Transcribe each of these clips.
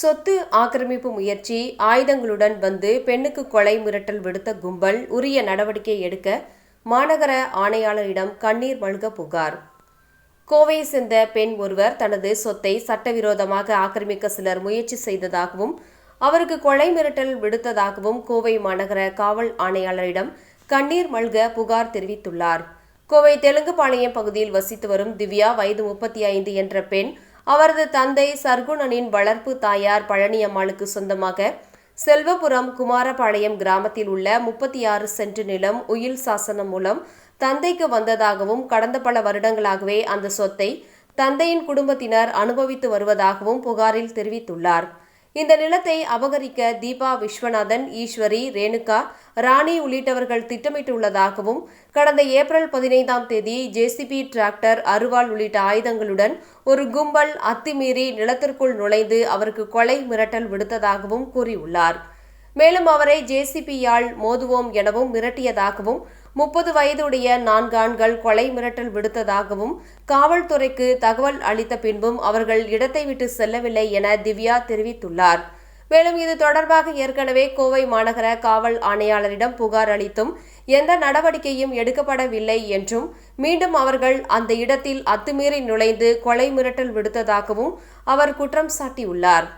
சொத்து ஆக்கிரமிப்பு முயற்சி ஆயுதங்களுடன் வந்து பெண்ணுக்கு கொலை மிரட்டல் விடுத்த கும்பல் உரிய நடவடிக்கை எடுக்க மாநகர ஆணையாளரிடம் கண்ணீர் மல்க புகார். கோவையை சேர்ந்த பெண் ஒருவர் தனது சொத்தை சட்டவிரோதமாக ஆக்கிரமிக்க சிலர் முயற்சி செய்ததாகவும் அவருக்கு கொலை மிரட்டல் விடுத்ததாகவும் கோவை மாநகர காவல் ஆணையாளரிடம் கண்ணீர் மல்க புகார் தெரிவித்துள்ளார். கோவை தெலுங்குபாளையம் பகுதியில் வசித்து வரும் திவ்யா வயது முப்பத்தி ஐந்து என்ற பெண் அவரது தந்தை சர்க்குணனின் வளர்ப்பு தாயார் பழனியம்மாளுக்கு சொந்தமாக செல்வபுரம் குமாரபாளையம் கிராமத்தில் உள்ள முப்பத்தி ஆறு சென்ட் நிலம் உயில் சாசனம் மூலம் தந்தைக்கு வந்ததாகவும் கடந்த பல வருடங்களாகவே அந்த சொத்தை தந்தையின் குடும்பத்தினர் அனுபவித்து வருவதாகவும் புகாரில் தெரிவித்துள்ளார். இந்த நிலத்தை அபகரிக்க தீபா விஸ்வநாதன் ஈஸ்வரி ரேணுகா ராணி உள்ளிட்டவர்கள் திட்டமிட்டுள்ளதாகவும் கடந்த ஏப்ரல் பதினைந்தாம் தேதி ஜேசிபி டிராக்டர் அருவாள் உள்ளிட்ட ஆயுதங்களுடன் ஒரு கும்பல் அத்துமீறி நிலத்திற்குள் நுழைந்து அவருக்கு கொலை மிரட்டல் விடுத்ததாகவும் கூறியுள்ளார். மேலும் அவரை ஜேசிபியால் மோதுவோம் எனவும் மிரட்டியதாகவும் முப்பது வயதுடைய நான்காண்கள் கொலை மிரட்டல் விடுத்ததாகவும் காவல்துறைக்கு தகவல் அளித்த பின்பும் அவர்கள் இடத்தை விட்டு செல்லவில்லை என திவ்யா தெரிவித்துள்ளார். மேலும் இது தொடர்பாக ஏற்கனவே கோவை மாநகர காவல் ஆணையாளரிடம் புகார் அளித்தும் எந்த நடவடிக்கையும் எடுக்கப்படவில்லை என்றும் மீண்டும் அவர்கள் அந்த இடத்தில் அத்துமீறி நுழைந்து கொலை மிரட்டல் விடுத்ததாகவும் அவர் குற்றம் சாட்டியுள்ளார்.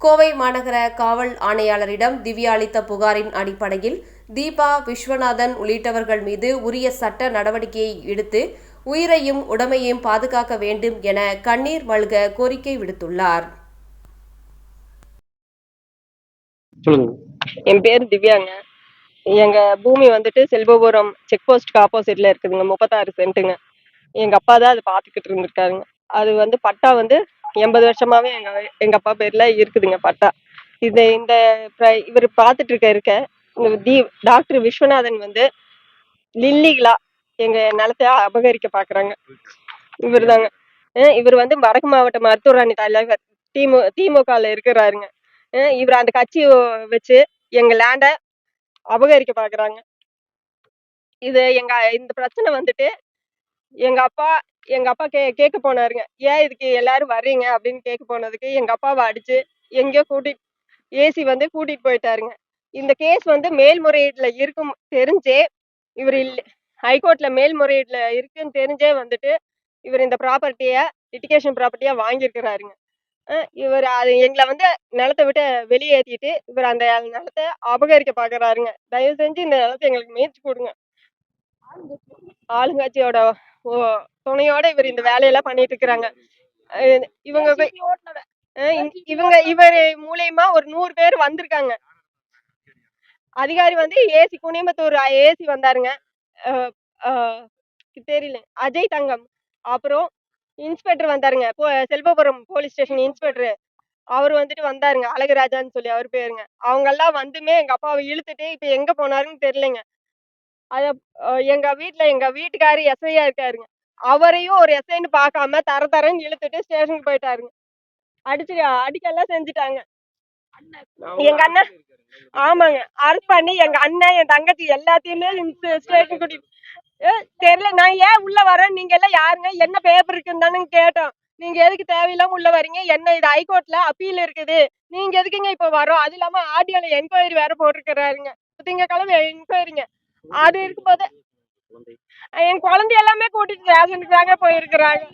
கோவை மாநகர காவல் ஆணையாளரிடம் திவ்யா அளித்த புகாரின் அடிப்படையில் தீபா விஸ்வநாதன் உள்ளிட்டவர்கள் மீது உரிய சட்ட நடவடிக்கையை எடுத்து உயிரையும் உடமையையும் பாதுகாக்க வேண்டும் என கண்ணீர் மல்க கோரிக்கை விடுத்துள்ளார். சொல்லுங்க. என் பேர் திவ்யாங்க. எங்க பூமி வந்துட்டு செல்வபுரம் செக் போஸ்ட்க்கு ஆப்போசிட்ல இருக்குதுங்க முப்பத்தாறு சென்ட்டுங்க எங்க அப்பா தான் அதை பார்த்துக்கிட்டு இருந்திருக்காருங்க. அது வந்து பட்டா வந்து எண்பது வருஷமாவே எங்க எங்க அப்பா பேர்ல இருக்குதுங்க பட்டா. இது இந்த இவர் பார்த்துட்டு இருக்க இருக்க இந்த தி டாக்டர் விஸ்வநாதன் வந்து லில்லிகளா எங்க நிலத்தை அபகரிக்க பாக்குறாங்க. இவர் தாங்க இவர் வந்து வடக்கு மாவட்ட மருத்துவராணி தலைவர். திமு திமுகல இருக்கிறாருங்க. இவர் அந்த கட்சி வச்சு எங்க லேண்ட அபகரிக்க பாக்குறாங்க. இது எங்க இந்த பிரச்சனை வந்துட்டு எங்க அப்பா எங்க அப்பா கே கேட்க போனாருங்க. ஏன் இதுக்கு எல்லாரும் வர்றீங்க? அப்படின்னு கேட்க போனதுக்கு எங்க அப்பாவை அடிச்சு எங்கேயோ கூட்டிட்டு ஏசி வந்து கூட்டிட்டு போயிட்டாருங்க. இந்த கேஸ் வந்து மேல்முறையீட்டுல இருக்கும் தெரிஞ்சே இவர் இல்ல ஹைகோர்ட்ல மேல்முறையீட்டுல இருக்குன்னு தெரிஞ்சே வந்துட்டு இவர் இந்த ப்ராப்பர்ட்டிய லிட்டிகேஷன் ப்ராப்பர்ட்டியா வாங்கியிருக்கிறாருங்க. இவர் அது எங்களை வந்து நிலத்தை விட்டு வெளியேற்றிட்டு இவர் அந்த நிலத்தை அபகரிக்க பாக்குறாருங்க. தயவு செஞ்சு இந்த நிலத்தை எங்களுக்கு மீட்சி கொடுங்க. ஆளுங்கட்சியோட ஓ- துணையோட இவர் இந்த வேலையெல்லாம் பண்ணிட்டு இருக்கிறாங்க இவங்க இவங்க இவர் மூலியமா ஒரு நூறு பேர் வந்திருக்காங்க. அதிகாரி வந்து ஏசி குனியம்பத்தூர் ஏசி வந்தாருங்க. தெரியல. அஜய் தங்கம். அப்புறம் inspector வந்தாருங்க. Selvapuram police station inspector. அவர் வந்துட்டு வந்தாருங்க. அழகுராஜான்னு சொல்லி அவர் பேருங்க. அவங்க எல்லாம் வந்துமே எங்க அப்பாவை இழுத்துட்டு இப்ப எங்க போனாருன்னு தெரியலங்க. அத எங்க வீட்ல எங்க வீட்டுக்காரு எஸ்ஐயா இருக்காருங்க. அவரையும் ஒரு எஸ்ஐன்னு பார்க்காம தர தரன்னு இழுத்துட்டு ஸ்டேஷனுக்கு போயிட்டாருங்க. அடிச்சு அடிக்கெல்லாம் செஞ்சுட்டாங்க. எங்க அண்ணன் ஆமாங்க. அரெஸ்ட் பண்ணி எங்க அண்ணன் என் தங்கச்சி எல்லாத்தையுமே ஸ்டேஷன் கூட்டிட்டு தெரியல. நான் ஏன் உள்ள வரேன்? நீங்க எல்லாம் யாருங்க? என்ன பேப்பர் இருக்குன்னு தானே கேட்டோம். நீங்க எதுக்கு தேவையில்லாம உள்ள வரீங்க? என்ன இது ஹைகோர்ட்ல அப்பீல் இருக்குது. நீங்க எதுக்குங்க இப்ப வரோம்? அது இல்லாம ஆடியோல என்கொயரி வேற போட்டிருக்கிறாருங்க. திங்கக்கிழமை என்கொயரிங்க அது இருக்கும்போது என் குழந்தை எல்லாமே கூட்டிட்டு ரேஷனுக்கு தாங்க போயிருக்கிறாங்க.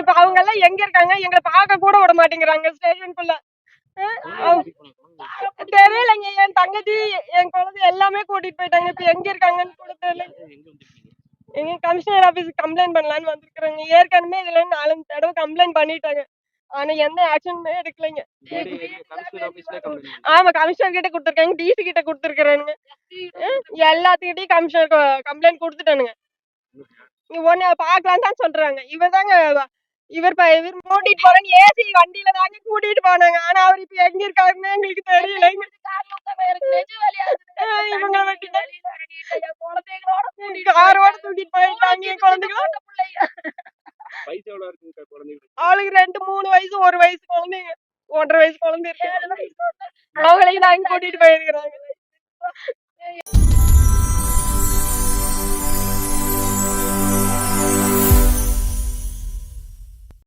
இப்ப அவங்க எல்லாம் எங்க இருக்காங்க? எங்களை பார்க்க கூட விட மாட்டேங்கிறாங்க ஸ்டேஷனுக்குள்ள தெரியலைங்க என் தங்கச்சி என் குழந்தை எல்லாமே கூட்டிட்டு போயிட்டாங்க. இப்ப எங்க இருக்காங்கன்னு கூட தெரியல. எங்க கமிஷனர் ஆபீஸ்க்கு கம்ப்ளைண்ட் பண்ணலாம்னு வந்திருக்கிறேங்க. ஏற்கனவே இதுல நாலஞ்சு தடவை கம்ப்ளைண்ட் பண்ணிட்டாங்க. ஆனா எந்த ஆக்ஷனுமே எடுக்கலைங்க. ஆமா கமிஷனர் கிட்ட கொடுத்துருக்காங்க டிசி கிட்ட கொடுத்துருக்கானுங்க எல்லாத்துக்கிட்டையும் கமிஷனர் கம்ப்ளைண்ட் கொடுத்துட்டானுங்க. ஒன்னு பாக்கலாம் தான் சொல்றாங்க. இவர் தாங்க இவர் இவர் கூட்டிட்டு போறேன்னு ஏசி வண்டியில தாங்க கூட்டிட்டு போனாங்க. ஆனா அவர் இப்ப எங்க இருக்காருன்னு எங்களுக்கு தெரியலைங்க. அஹ் இவங்கள விட்டுட்டு. காரோட தூக்கிட்டு போயிட்டாங்க என் குழந்தைங்கள வயசு எவ்வளவு இருக்குங்க குழந்தைங்களுக்கு அவளுக்கு ரெண்டு மூணு வயசு ஒரு வயசு குழந்தைங்க. ஒன்றரை வயசு குழந்தை இருக்கு? அவங்களையும் நாங்க கூட்டிட்டு போயிருக்கிறாங்க